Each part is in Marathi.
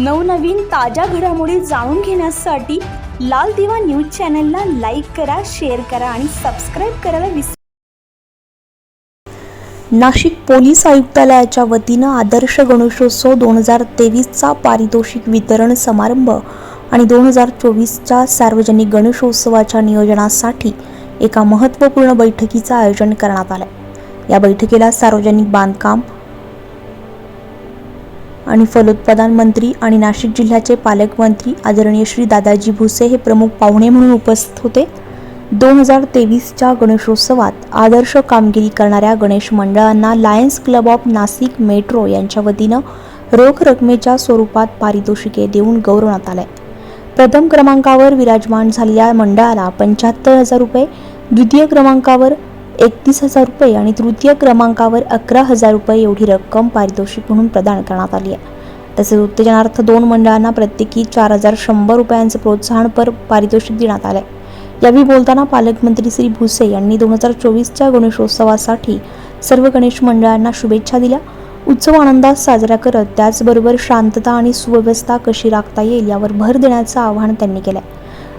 नवनवीन ताज्या घडामोडी जाणून घेण्यासाठी लाल दिवा न्यूज चॅनलला लाईक करा शेअर करा आणि सबस्क्राईब करायला विसरू नाशिक पोलीस आयुक्तालयाच्या वतीनं आदर्श गणेशोत्सव दोन हजार तेवीसचा पारितोषिक वितरण समारंभ आणि दोन हजार चोवीसच्या सार्वजनिक गणेशोत्सवाच्या नियोजनासाठी एका महत्त्वपूर्ण बैठकीचं आयोजन करण्यात आलं या बैठकीला सार्वजनिक बांधकाम आणि फलोत्पादन मंत्री आणि नाशिक जिल्ह्याचे पालकमंत्री आदरणीय श्री दादाजी भुसे हे प्रमुख पाहुणे म्हणून उपस्थित होते. दोन हजार तेवीसच्या गणेशोत्सवात आदर्श कामगिरी करणाऱ्या गणेश मंडळांना Lions Club of Nashik metro यांच्या वतीनं रोख रकमेच्या स्वरूपात पारितोषिके देऊन गौरवण्यात आहे प्रथम क्रमांकावर विराजमान झालेल्या मंडळाला पंच्याहत्तर हजार रुपये द्वितीय क्रमांकावर एकतीस हजार रुपये आणि तृतीय क्रमांकावर अकरा हजार रुपये एवढी रक्कम पारितोषिक म्हणून प्रदान करण्यात आली आहे. तसेच उत्तेजनार्थ दोन मंडळांना प्रत्येकी चार हजार शंभर रुपयांचे प्रोत्साहनपर पारितोषिक देण्यात आले. यावेळी बोलताना पालकमंत्री श्री भुसे यांनी दोन हजार चोवीसच्या गणेशोत्सवासाठी सर्व गणेश मंडळांना शुभेच्छा दिल्या. उत्सव आनंदात साजरा करत त्याचबरोबर शांतता आणि सुव्यवस्था कशी राखता येईल यावर भर देण्याचं आवाहन त्यांनी केलं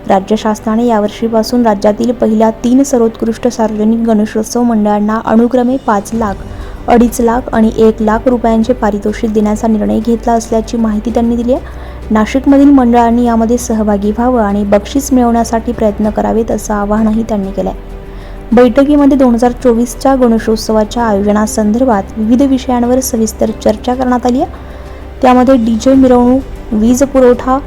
राज्य शासनाने यावर्षीपासून राज्यातील पहिल्या तीन सर्वोत्कृष्ट सार्वजनिक गणेशोत्सव मंडळांना अनुक्रमे पाच लाख अडीच लाख आणि एक लाख रुपयांचे पारितोषिक देण्याचा निर्णय घेतला असल्याची माहिती त्यांनी दिली आहे. नाशिकमधील मंडळांनी यामध्ये सहभागी व्हावं आणि बक्षीस मिळवण्यासाठी प्रयत्न करावेत असं आवाहनही त्यांनी केलं आहे बैठकीमध्ये दोन हजार चोवीसच्या गणेशोत्सवाच्या आयोजनासंदर्भात विविध विषयांवर सविस्तर चर्चा करण्यात आली आहे. त्यामध्ये डी जे मिरवणूक वीज पुरवठा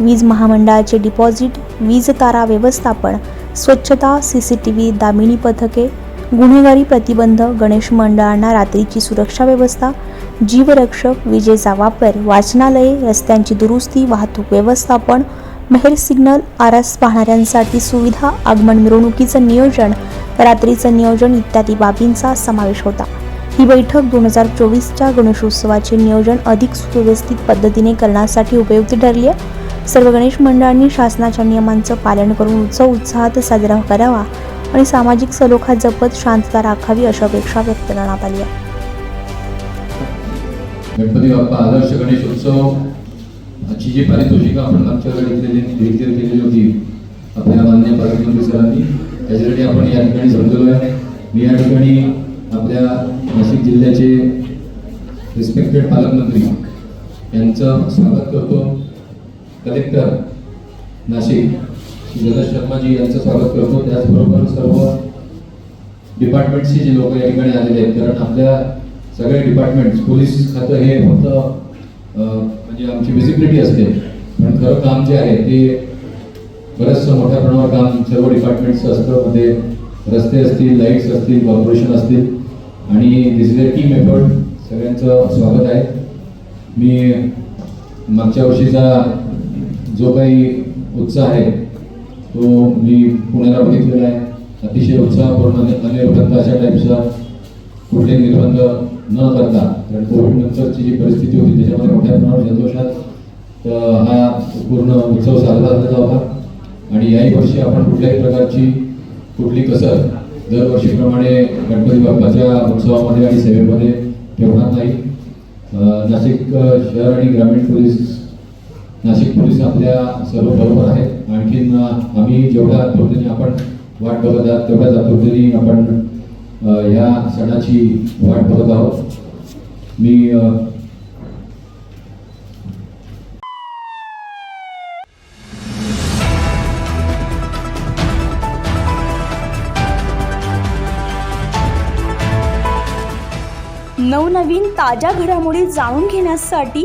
वीज महामंडळाचे डिपॉझिट वीज तारा व्यवस्थापन स्वच्छता C C T V Damini पथके गुन्हेगारी प्रतिबंध गणेश मंडळांना रात्रीची सुरक्षा व्यवस्था जीवरक्षक विजेचा वापर वाचनालये रस्त्यांची दुरुस्ती वाहतूक व्यवस्थापन मेहर सिग्नल आरस पाहणाऱ्यांसाठी सुविधा आगमन मिरवणुकीचं नियोजन रात्रीचं नियोजन इत्यादी बाबींचा समावेश होता. ही बैठक दोन हजार चोवीसच्या गणेशोत्सवाचे नियोजन अधिक सुव्यवस्थित पद्धतीने करण्यासाठी उपयुक्त ठरली आहे. सर्व गणेश मंडळांनी शासनाच्या नियमांचं पालन करून उत्सव उत्साहात साजरा करावा आणि सामाजिक सलोखा जपत शांतता राखावी अशी अपेक्षा व्यक्त करण्यात आली आहे. गणपती बाप्पा आदर्श गणेश उत्सव ची जी पारितोषिकं आपण मागच्या वेळी घेतलेली देखील केलेली होती आपल्या मान्य पालकमंत्री सरांनी त्याच्यासाठी आपण या ठिकाणी समजलो आहे. मी या ठिकाणी आपल्या नाशिक जिल्ह्याचे रिस्पेक्टेड पालकमंत्री यांचं स्वागत करतो. कलेक्टर नाशिक श्री जगत शर्माजी यांचं स्वागत करतो. त्याचबरोबर सर्व डिपार्टमेंटची जे लोक या ठिकाणी आलेले आहेत कारण आपल्या सगळे डिपार्टमेंट पोलीस खातं हे फक्त म्हणजे आमची विजिबिलिटी असते. पण खरं काम जे आहे ते बरंचसं मोठ्या प्रमाणावर काम सर्व डिपार्टमेंटचं असतं. मध्ये रस्ते असतील लाईट्स असतील कॉर्पोरेशन असतील. आणि this is a team effort सगळ्यांचं स्वागत आहे. मी मागच्या वर्षीचा जो काही उत्साह आहे तो मी पुण्याला बघितलेला आहे. अतिशय उत्साहपूर्ण अनिर्बंध अशा टाईपचा कुठले निर्बंध न करता कारण कोविड नंतरची जी परिस्थिती होती त्याच्यामध्ये मोठ्या प्रमाणात संतोषात अ, हा पूर्ण उत्सव साजरा झाला होता. आणि याही वर्षी आपण कुठल्याही प्रकारची कुठली कसर दरवर्षीप्रमाणे गणपती बाप्पाच्या उत्सवामध्ये आणि सेवेमध्ये ठेवणार नाही. नाशिक शहर आणि ग्रामीण पोलीस नाशिक पोलीस आपल्या सर्व बरोबर आहेत. आणखीन आम्ही जेवढ्या आतुरतेने आपण वाट बघत आहात तेवढ्याच आतुरतेने आपण ह्या सणाची वाट बघत आहोत. मी नवनवीन ताज्या घडामोडी जाणून घेण्यासाठी